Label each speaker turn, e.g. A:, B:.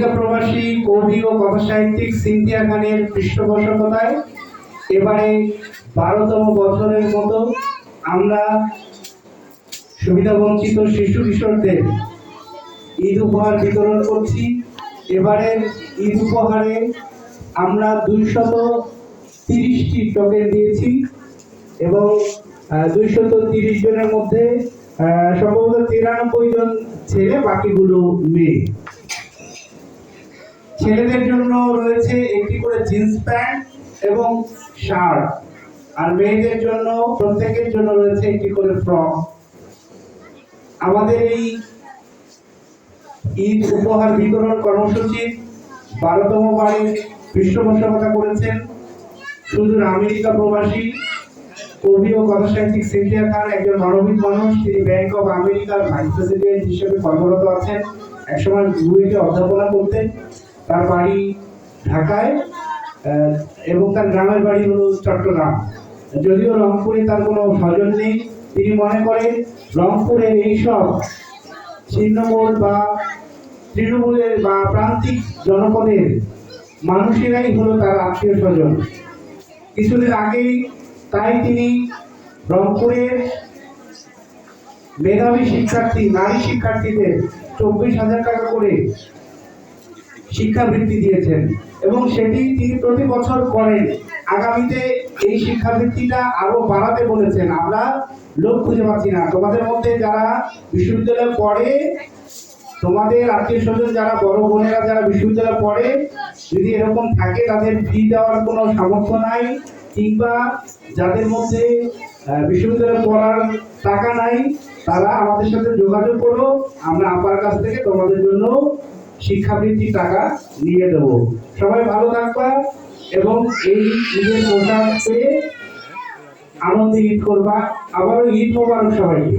A: America প্রবাসী, কবি ও কথা সাহিত্যিক সিনথিয়া খানের পৃষ্ঠপোষকতায় এবারে বারোতম বছরের মতো আমরা সুবিধাবঞ্চিত শিশু কিশোরদের ঈদ উপহার বিতরণ করছি। এবারের ঈদ উপহারে আমরা দুইশত তিরিশটি টোকেন দিয়েছি এবং দুইশত তিরিশ জনের মধ্যে সম্ভবত তিরানব্বই জন ছেলে, বাকিগুলো মেয়ে। ছেলেদের জন্য রয়েছে একটি করে জিন্স প্যান্ট এবং শার্ট। আর মেয়েদের জন্য, প্রত্যেকের জন্য রয়েছে একটি করে ফ্রক। আমাদের এই ঈদ উপহার বিতরণ কর্মসূচির বারোতম বারে পৃষ্ঠপোষকতা করেছেন সুদূর আমেরিকা প্রবাসী, কবি ও কথা সাহিত্যিক সিন্ধিয়া খান, একজন মানবিক মানুষ, তিনি ব্যাংক অফ আমেরিকার ভাইস প্রেসিডেন্ট হিসেবে কর্মরত আছেন। একসময় বুয়েটে অধ্যাপনা করতেন। তার বাড়ি ঢাকায় এবং তার গ্রামের বাড়ি হলো চট্টগ্রাম। যদিও রংপুরে তার কোনো স্বজন নেই, তিনি মনে করেন রংপুরের এইসব ছিন্নমূল বা তৃণমূলের বা প্রান্তিক জনপদের মানুষেরাই হলো তার আত্মীয় স্বজন। কিছুদিন আগেই তাই তিনি রংপুরের মেধাবী শিক্ষার্থী, নারী শিক্ষার্থীদের চব্বিশ হাজার টাকা করে শিক্ষাবৃত্তি দিয়েছেন এবং সেটি তিনি প্রতি বছর করেন। আগামীতে এই শিক্ষাবৃত্তিটা আরও বাড়াতে বলেছেন। আমরা লোক খুঁজে পাচ্ছি না। তোমাদের মধ্যে যারা বিশ্ববিদ্যালয়ে পড়ে, তোমাদের আত্মীয় স্বজন যারা বড় বোনেরা যারা বিশ্ববিদ্যালয়ে পড়ে, যদি এরকম থাকে, তাদের ফি দেওয়ার কোনো সামর্থ্য নাই কিংবা যাদের মধ্যে বিশ্ববিদ্যালয়ে পড়ার টাকা নাই, তারা আমাদের সাথে যোগাযোগ করো। আমরা আপার কাছ থেকে তোমাদের জন্য শিক্ষাবৃত্তি টাকা নিয়ে দেব। সবাই ভালো থাকবা এবং এই ঈদের পোশাক পেয়ে আনন্দে ঈদ করবা। আবারও ঈদ মোবারক সবাইকে।